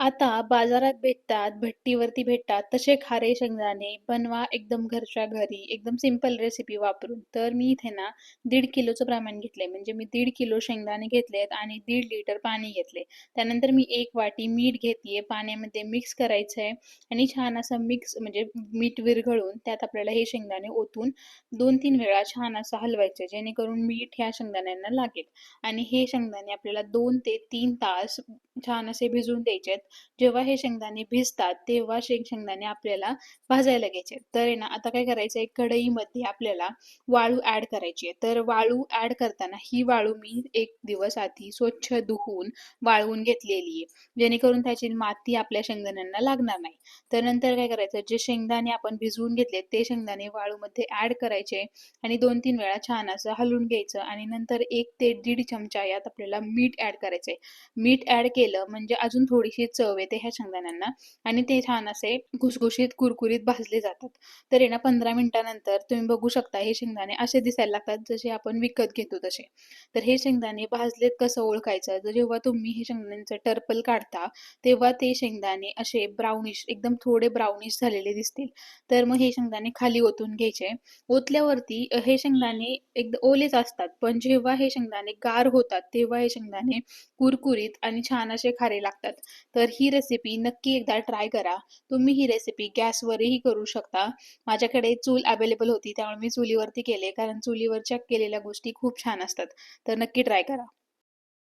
आता बाजारात भेटतात, भट्टीवरती भेटतात तसे खारे शेंगदाणे बनवा एकदम घरच्या घरी, एकदम सिंपल रेसिपी वापरून. तर मी इथे ना दीड किलोचं प्रमाण घेतलंय. म्हणजे मी दीड किलो शेंगदाणे घेतलेत आणि दीड लिटर पाणी घेतले. त्यानंतर मी एक वाटी मीठ घेतेय, पाण्यामध्ये मिक्स करायचंय आणि छान असं मिक्स म्हणजे मीठ विरघळून त्यात आपल्याला हे शेंगदाणे ओतून 2-3 वेळा छान असं हलवायचं जेणेकरून मीठ ह्या शेंगदाण्यांना लागेल आणि हे शेंगदाणे आपल्याला दोन ते तीन तास छान असे भिजवून द्यायचेत. जेव्हा हे शेंगदाणे भिजतात तेव्हा शे शेंगदाणे आपल्याला भाजायला घ्यायचे तर आहे ना आता काय करायचं आहे कढईमध्ये आपल्याला वाळू ॲड करायची आहे. तर वाळू ॲड करताना ही वाळू मी एक दिवस आधी स्वच्छ धुवून वाळवून घेतलेली आहे. जेणेकरून त्याची माती आपल्या शेंगदाण्यांना लागणार नाही. तर नंतर काय करायचं? जे शेंगदाणे आपण भिजवून घेतले ते शेंगदाणे वाळूमध्ये ॲड करायचे आणि दोन तीन वेळा छान असं हलवून घ्यायचं आणि नंतर एक ते दीड चमचा यात आपल्याला मीठ ॲड करायचं आहे मीठ ॲड केलं म्हणजे अजून थोडीशी चव येते ह्या शेंगदाण्यांना. आणि ते छान असे घुसघुशीत कुरकुरीत भाजले जातात. तर आहे ना पंधरा मिनिटानंतर तुम्ही बघू शकता हे शेंगदाणे असे दिसायला लागतात जसे आपण विकत घेतो तसे. तर हे शेंगदाणे भाजलेत कसं ओळखायचं? तर जेव्हा तुम्ही हे शेंगदाण्यांचं टर्पल काढता तेव्हा ते शेंगदाणे असे ब्राउनिश एकदम थोडे ब्राउनिश झालेले दिसतील. तर मग हे शेंगदाणे खाली ओतून घ्यायचे. ओतल्यावरती हे शेंगदाणे एकदम ओलेच असतात. पण जेव्हा हे शेंगदाणे गार होतात तेव्हा हे शेंगदाणे कुरकुरीत आणि छान असे खारे लागतात. तर ही रेसिपी नक्की एकदा ट्राय करा. तुम्ही ही रेसिपी गॅसवरही करू शकता. माझ्याकडे चूल अवेलेबल होती त्यामुळे मी चुलीवरती केले कारण चुलीवरच्या केलेल्या गोष्टी खूप छान असतात. तर नक्की ट्राय करा.